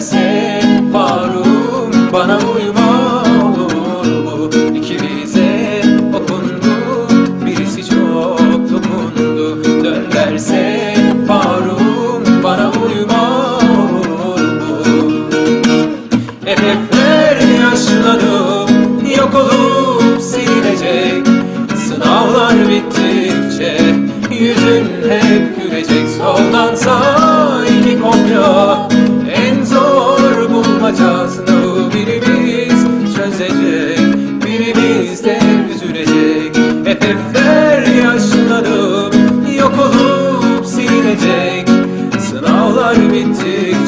istersen Faruk bana uyma olur mu? İkimize okundu birisi çok dokundu Dönersen Faruk bana uyma olur mu? Hedefler yaşlanıp yok olup silinecek Sınavlar bittikçe yüzün hep gülecek soldan sağa Dünyasını birimiz çözecek Birimiz de üzülecek. Hedefler yaşlanıp yok olup silecek Sınavlar bittik